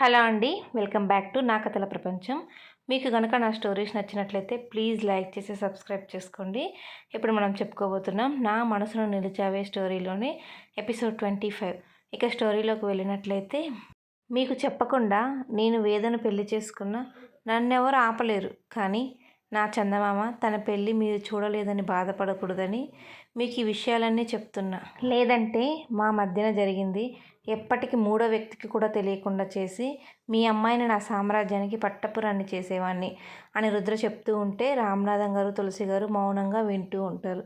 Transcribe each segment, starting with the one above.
Hello అండి welcome back to నా కథల ప్రపంచం. మీకు కనుక నా స్టోరీస్ నచ్చినట్లయితే ప్లీజ్ లైక్ చేసి సబ్స్క్రైబ్ చేసుకోండి. ఇప్పుడు మనం చెప్పుకోబోతున్నాం నా మనసును నిలిచావే స్టోరీలోని ఎపిసోడ్ ట్వంటీ ఫైవ్. ఇక స్టోరీలోకి వెళ్ళినట్లయితే మీకు చెప్పకుండా నేను వేదను పెళ్ళి చేసుకున్న నన్నెవరు ఆపలేరు. కానీ నా చందమామ తన పెళ్ళి మీరు చూడలేదని బాధపడకూడదని మీకు ఈ విషయాలన్నీ చెప్తున్నా. లేదంటే మా మధ్యన జరిగింది ఎప్పటికి మూడో వ్యక్తికి కూడా తెలియకుండా చేసి మీ అమ్మాయిని నా సామ్రాజ్యానికి పట్టపురాన్ని చేసేవాడిని అని రుద్ర చెప్తూ ఉంటే రామనాథం గారు తులసి గారు మౌనంగా వింటూ ఉంటారు.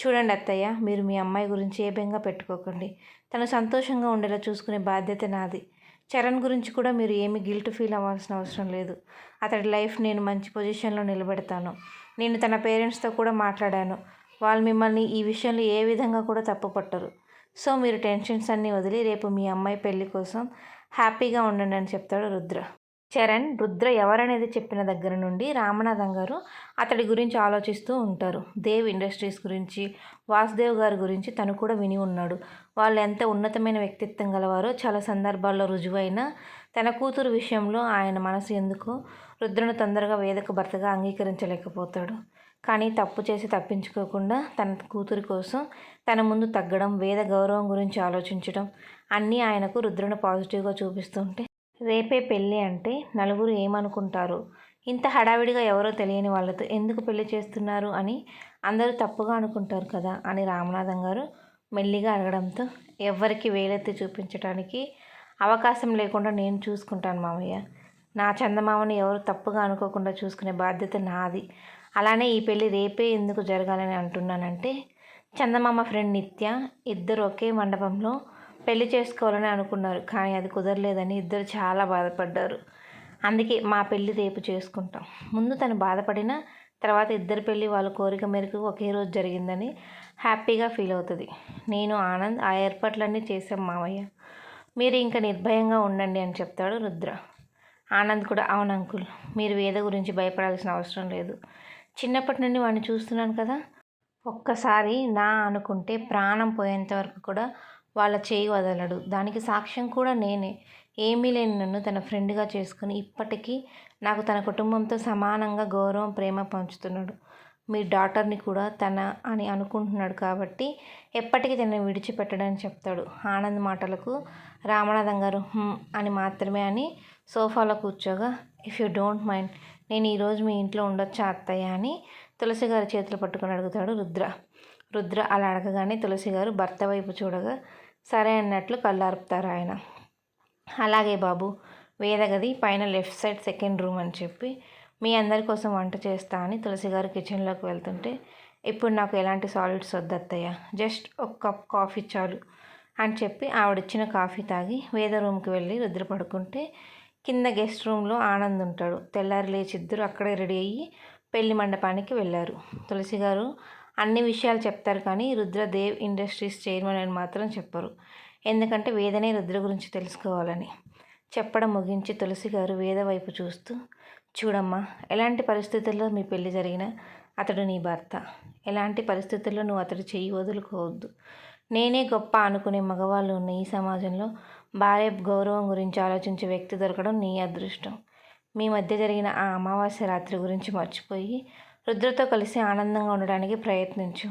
చూడండి అత్తయ్య మీరు మీ అమ్మాయి గురించి ఏ బెంగా పెట్టుకోకండి. తను సంతోషంగా ఉండేలా చూసుకునే బాధ్యత నాది. చరణ్ గురించి కూడా మీరు ఏమి గిల్ట్ ఫీల్ అవ్వాల్సిన అవసరం లేదు. అతడి లైఫ్ నేను మంచి పొజిషన్లో నిలబెడతాను. నేను తన పేరెంట్స్తో కూడా మాట్లాడాను. వాళ్ళు మిమ్మల్ని ఈ విషయంలో ఏ విధంగా కూడా తప్పుపట్టరు. సో మీరు టెన్షన్స్ అన్నీ వదిలి రేపు మీ అమ్మాయి పెళ్ళి కోసం హ్యాపీగా ఉండండి అని చెప్తాడు రుద్ర. చరణ్ రుద్ర ఎవరనేది చెప్పిన దగ్గర నుండి రామనాథం గారు అతడి గురించి ఆలోచిస్తూ ఉంటారు. దేవ్ ఇండస్ట్రీస్ గురించి వాసుదేవ్ గారి గురించి తను కూడా విని ఉన్నాడు. వాళ్ళు ఎంత ఉన్నతమైన వ్యక్తిత్వం గలవారో చాలా సందర్భాల్లో రుజువైన తన కూతురు విషయంలో ఆయన మనసు ఎందుకో రుద్రను తొందరగా వేదక భర్తగా అంగీకరించలేకపోతాడు. కానీ తప్పు చేసి తప్పించుకోకుండా తన కూతురి కోసం తన ముందు తగ్గడం వేద గౌరవం గురించి ఆలోచించడం అన్నీ ఆయనకు రుద్రుని పాజిటివ్గా చూపిస్తుంటే రేపే పెళ్ళి అంటే నలుగురు ఏమనుకుంటారు? ఇంత హడావిడిగా ఎవరో తెలియని వాళ్ళతో ఎందుకు పెళ్ళి చేస్తున్నారు అని అందరూ తప్పుగా అనుకుంటారు కదా అని రామనాథం గారు మెల్లిగా అడగడంతో ఎవరికి వేలెత్తి చూపించడానికి అవకాశం లేకుండా నేను చూసుకుంటాను మామయ్య. నా చందమామని ఎవరు తప్పుగా అనుకోకుండా చూసుకునే బాధ్యత నాది. అలానే ఈ పెళ్ళి రేపే ఎందుకు జరగాలని అంటున్నానంటే చందమామ ఫ్రెండ్ నిత్య ఇద్దరు ఒకే మండపంలో పెళ్ళి చేసుకోవాలని అనుకున్నారు. కానీ అది కుదరలేదని ఇద్దరు చాలా బాధపడ్డారు. అందుకే మా పెళ్ళి రేపు చేసుకుంటాం. ముందు తను బాధపడిన తర్వాత ఇద్దరు పెళ్ళి వాళ్ళ కోరిక మేరకు ఒకే రోజు జరిగిందని హ్యాపీగా ఫీల్ అవుతుంది. నేను ఆనంద్ ఆ ఏర్పాట్లన్నీ చేశాం మామయ్య మీరు ఇంకా నిర్భయంగా ఉండండి అని చెప్తాడు రుద్ర. ఆనంద్ కూడా అవును అంకుల్ మీరు వేద గురించి భయపడాల్సిన అవసరం లేదు. చిన్నప్పటి నుండి వాడిని చూస్తున్నాను కదా ఒక్కసారి నా అనుకుంటే ప్రాణం పోయేంత వరకు కూడా వాళ్ళ చేయి వదలడు. దానికి సాక్ష్యం కూడా నేనే. ఏమీ లేని నన్ను తన ఫ్రెండ్గా చేసుకుని ఇప్పటికీ నాకు తన కుటుంబంతో సమానంగా గౌరవం ప్రేమ పంచుతున్నాడు. మీ డాటర్ని కూడా తన అని అనుకుంటున్నాడు కాబట్టి ఎప్పటికీ తనని విడిచిపెట్టడని చెప్తాడు. ఆనంద్ మాటలకు రామనాథం గారు అని మాత్రమే అని సోఫాలో కూర్చోగా ఇఫ్ యూ డోంట్ మైండ్ నేను ఈరోజు మీ ఇంట్లో ఉండొచ్చా అత్తయ్య అని తులసి గారి చేతులు పట్టుకొని అడుగుతాడు రుద్ర. రుద్ర అలా అడగగానే తులసి గారు భర్త వైపు చూడగా సరే అన్నట్లు కళ్ళార్పుతారు ఆయన. అలాగే బాబు వేదగది పైన లెఫ్ట్ సైడ్ సెకండ్ రూమ్ అని చెప్పి మీ అందరి కోసం వంట చేస్తా అని తులసి గారు కిచెన్లోకి వెళ్తుంటే ఇప్పుడు నాకు ఎలాంటి సాలిడ్స్ వద్దత్తయ్య జస్ట్ ఒక కప్ కాఫీ చాలు అని చెప్పి ఆవిడిచ్చిన కాఫీ తాగి వేద రూమ్కి వెళ్ళి రుద్ర పడుకుంటే కింద గెస్ట్ రూమ్లో ఆనంద్ ఉంటాడు తెల్లారి లేచి ఇద్దరు అక్కడే రెడీ అయ్యి పెళ్ళి మండపానికి వెళ్ళారు. తులసి గారు అన్ని విషయాలు చెప్తారు కానీ రుద్రదేవ్ ఇండస్ట్రీస్ చైర్మన్ అని మాత్రం చెప్పరు. ఎందుకంటే వేదనే రుద్ర గురించి తెలుసుకోవాలని. చెప్పడం ముగించి తులసి గారు వేద వైపు చూస్తూ చూడమ్మా ఎలాంటి పరిస్థితుల్లో మీ పెళ్ళి జరిగినా అతడు నీ భర్త. ఎలాంటి పరిస్థితుల్లో నువ్వు అతడు చెయ్యి వదులుకోవద్దు. నేనే గొప్ప అనుకునే మగవాళ్ళు ఉన్న ఈ సమాజంలో భార్య గౌరవం గురించి ఆలోచించే వ్యక్తి దొరకడం నీ అదృష్టం. మీ మధ్య జరిగిన ఆ అమావాస్య రాత్రి గురించి మర్చిపోయి రుద్రతో కలిసి ఆనందంగా ఉండడానికి ప్రయత్నించు.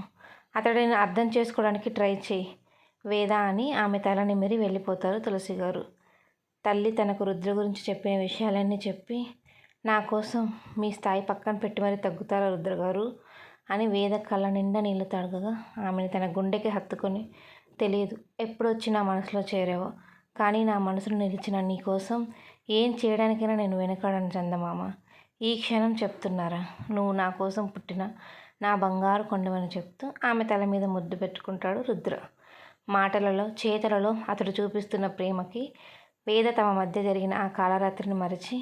అతడిని అర్థం చేసుకోవడానికి ట్రై చేయి. వేద అని ఆమె తల నిమిరి వెళ్ళిపోతారు తులసి గారు. తల్లి తనకు రుద్ర గురించి చెప్పిన విషయాలన్నీ చెప్పి నా కోసం మీ స్థాయి పక్కన పెట్టి మరీ తగ్గుతారా రుద్ర గారు? అని వేద కళ్ళ నిండా నీళ్ళు తడగగా ఆమెను తన గుండెకి హత్తుకొని తెలియదు ఎప్పుడు వచ్చి నా మనసులో చేరావో. కానీ నా మనసులో నిలిచిన నీ కోసం ఏం చేయడానికైనా నేను వెనకాడను చందమామ. ఈ క్షణం చెప్తున్నారా? నువ్వు నా కోసం పుట్టిన నా బంగారు కొండవని చెప్తూ ఆమె తల మీద ముద్దు పెట్టుకుంటాడు రుద్ర. మాటలలో చేతలలో అతడు చూపిస్తున్న ప్రేమకి వేద తమ మధ్య జరిగిన ఆ కాలరాత్రిని మరచి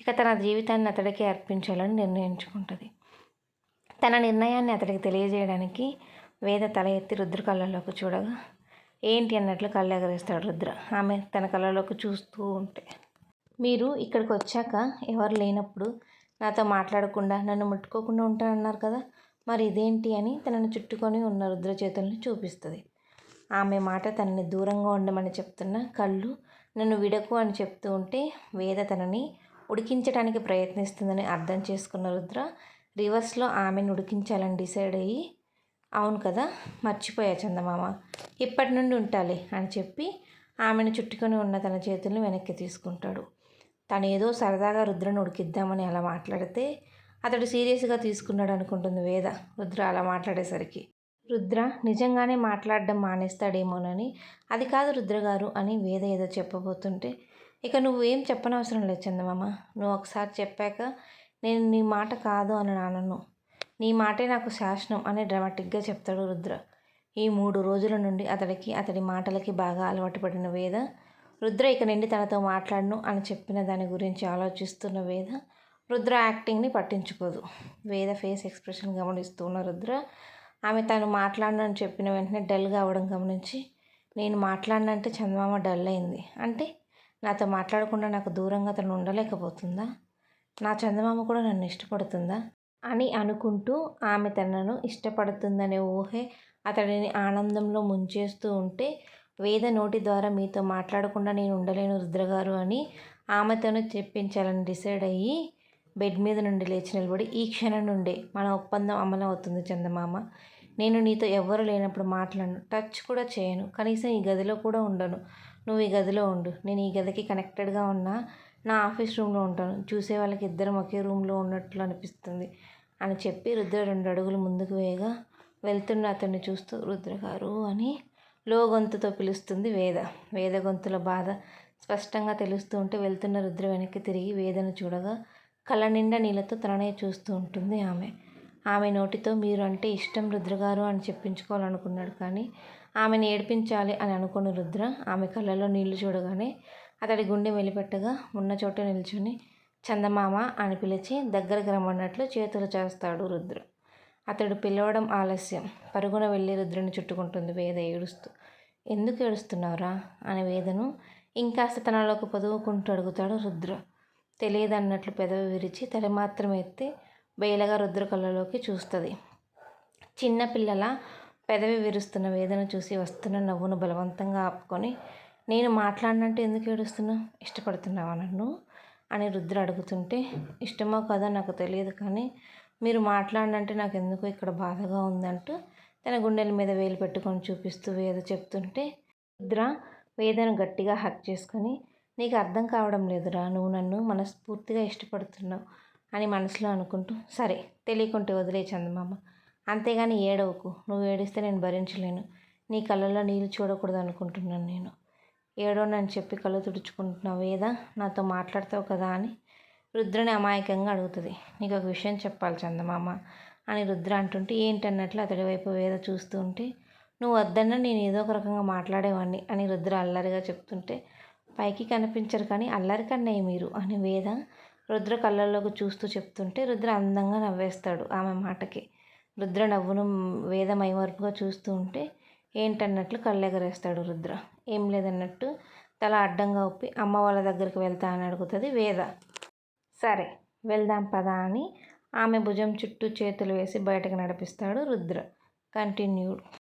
ఇక తన జీవితాన్ని అతడికి అర్పించాలని నిర్ణయించుకుంటుంది. తన నిర్ణయాన్ని అతడికి తెలియజేయడానికి వేద తల ఎత్తి రుద్ర కళ్ళలోకి చూడగా ఏంటి అన్నట్లు కళ్ళు ఎగరేస్తాడు రుద్ర. ఆమె తన కళ్ళలోకి చూస్తూ ఉంటే మీరు ఇక్కడికి వచ్చాక ఎవరు లేనప్పుడు నాతో మాట్లాడకుండా నన్ను ముట్టుకోకుండా ఉంటానన్నారు కదా మరి ఇదేంటి అని తనను చుట్టుకొని ఉన్న రుద్ర చేతులను చూపిస్తుంది. ఆమె మాట తనని దూరంగా ఉండమని చెప్తున్న కళ్ళు నన్ను విడకు అని చెప్తూ ఉంటే వేద తనని ఉడికించడానికి ప్రయత్నిస్తుందని అర్థం చేసుకున్న రుద్ర రివర్స్లో ఆమెను ఉడికించాలని డిసైడ్ అయ్యి అవును కదా? మర్చిపోయా చందమామ. ఇప్పటి నుండి ఉంటాలి అని చెప్పి ఆమెను చుట్టుకొని ఉన్న తన చేతుల్ని వెనక్కి తీసుకుంటాడు. తను ఏదో సరదాగా రుద్రను ఉడికిద్దామని అలా మాట్లాడితే అతడు సీరియస్గా తీసుకున్నాడు అనుకుంటుంది వేద. రుద్ర అలా మాట్లాడేసరికి. రుద్ర నిజంగానే మాట్లాడడం మానేస్తాడేమోనని. అది కాదు రుద్రగారు అని వేద ఏదో చెప్పబోతుంటే ఇక నువ్వు ఏం చెప్పనవసరం లేదు చందమామ. నువ్వు ఒకసారి చెప్పాక నేను నీ మాట కాదు అని నానను నీ మాటే నాకు శాసనం అని డ్రామాటిక్గా చెప్తాడు రుద్ర. ఈ మూడు రోజుల నుండి అతడికి అతడి మాటలకి బాగా అలవాటు పడిన వేద. రుద్ర ఇక నుండి తనతో మాట్లాడను అని చెప్పిన దాని గురించి ఆలోచిస్తున్న వేద. రుద్ర యాక్టింగ్ని పట్టించుకోదు. వేద ఫేస్ ఎక్స్ప్రెషన్ గమనిస్తూ ఉన్న రుద్ర ఆమె తను మాట్లాడనని చెప్పిన వెంటనే డల్గా అవ్వడం గమనించి నేను మాట్లాడినంటే చందమామ డల్ అయింది. అంటే నాతో మాట్లాడకుండా నాకు దూరంగా తను ఉండలేకపోతుందా? నా చందమామ కూడా నన్ను ఇష్టపడుతుందా? అని అనుకుంటూ ఆమె తనను ఇష్టపడుతుందనే ఊహే అతడిని ఆనందంలో ముంచేస్తూ ఉంటే వేద నోటి ద్వారా మీతో మాట్లాడకుండా నేను ఉండలేను రుద్రగారు అని ఆమెతోనే చెప్పించాలని డిసైడ్ అయ్యి బెడ్ మీద నుండి లేచి నిలబడి ఈ క్షణం నుండే మన ఒప్పందం అమలు అవుతుంది చందమామ. నేను నీతో ఎవ్వరు లేనప్పుడు మాట్లాడను టచ్ కూడా చేయను కనీసం ఈ గదిలో కూడా ఉండను. నువ్వు ఈ గదిలో ఉండు. నేను ఈ గదికి కనెక్టెడ్గా ఉన్నా నా ఆఫీస్ రూమ్లో ఉంటాను. చూసే వాళ్ళకి ఇద్దరం ఒకే రూమ్లో ఉన్నట్లు అనిపిస్తుంది అని చెప్పి రుద్ర రెండు అడుగులు ముందుకు వేయగా వెళ్తున్న అతన్ని చూస్తూ రుద్ర గారు అని లో గొంతుతో పిలుస్తుంది వేద. వేద గొంతుల బాధ స్పష్టంగా తెలుస్తూ ఉంటే వెళ్తున్న రుద్ర వెనక్కి తిరిగి వేదను చూడగా కళ్ళ నిండా నీళ్ళతో తననే చూస్తూ ఉంటుంది ఆమె. ఆమె నోటితో మీరు అంటే ఇష్టం రుద్రగారు అని చెప్పించుకోవాలనుకున్నాడు కానీ ఆమెను ఏడిపించాలి అని అనుకుని రుద్ర ఆమె కళ్ళలో నీళ్ళు చూడగానే అతడి గుండె మెలిపెట్టగా ఉన్న చోట నిల్చుని చందమామ అని పిలిచి దగ్గరకు రమ్మన్నట్లు చేతులు చేస్తాడు రుద్ర. అతడు పిలవడం ఆలస్యం. పరుగున వెళ్ళి రుద్రుని చుట్టుకుంటుంది వేద ఏడుస్తూ. ఎందుకు ఏడుస్తున్నావురా? అని వేదను ఇంకాస్త తనలోకి పొదువుకుంటూ అడుగుతాడు రుద్ర. తెలియదన్నట్లు పెదవి విరిచి తల మాత్రం ఎత్తి వేలగా రుద్ర కళ్ళలోకి చూస్తుంది. చిన్నపిల్లల పెదవి విరుస్తున్న వేదన చూసి వస్తున్న నవ్వును బలవంతంగా ఆపుకొని నేను మాట్లాడినంటే ఎందుకు ఏడుస్తున్నావు ఇష్టపడుతున్నావా నన్ను? అని రుద్ర అడుగుతుంటే ఇష్టమో కాదో నాకు తెలియదు కానీ మీరు మాట్లాడినంటే నాకు ఎందుకు ఇక్కడ బాధగా ఉందంటూ తన గుండెల మీద వేలు పెట్టుకొని చూపిస్తూ వేద చెప్తుంటే రుద్ర వేదను గట్టిగా హక్ చేసుకొని నీకు అర్థం కావడం లేదురా నువ్వు నన్ను మనస్ఫూర్తిగా ఇష్టపడుతున్నావు అని మనసులో అనుకుంటూ సరే తెలియకుంటే వదిలే చందమామ. అంతేగాని ఏడవకు. నువ్వు ఏడిస్తే నేను భరించలేను. నీ కళ్ళల్లో నీళ్ళు చూడకూడదు అనుకుంటున్నాను నేను ఏడోనని చెప్పి కళ్ళు తుడుచుకుంటున్నావు ఏదా? నాతో మాట్లాడతావు కదా అని రుద్రని అమాయకంగా అడుగుతుంది. నీకు ఒక విషయం చెప్పాలి చందమామ అని రుద్ర అంటుంటే ఏంటన్నట్లు అతడి వైపు వేద చూస్తూ ఉంటే నువ్వు వద్దన్నా నేను ఏదో ఒక రకంగా మాట్లాడేవాడిని అని రుద్ర అల్లరిగా చెప్తుంటే పైకి కనిపించరు కానీ అల్లరి కన్నయ్య మీరు అని వేద రుద్ర కళ్ళల్లోకి చూస్తూ చెప్తుంటే రుద్ర అందంగా నవ్వేస్తాడు ఆమె మాటకి. రుద్ర నవ్వును వేద మైమరుపుగా చూస్తూ ఉంటే ఏంటన్నట్లు కళ్ళెగరేస్తాడు రుద్ర. ఏం లేదన్నట్టు తల అడ్డంగా ఒప్పి అమ్మ వాళ్ళ దగ్గరికి వెళ్తా అని అడుగుతుంది వేద. సరే వెళ్దాం పదా అని ఆమె భుజం చుట్టూ చేతులు వేసి బయటకు నడిపిస్తాడు రుద్ర. కంటిన్యూడ్.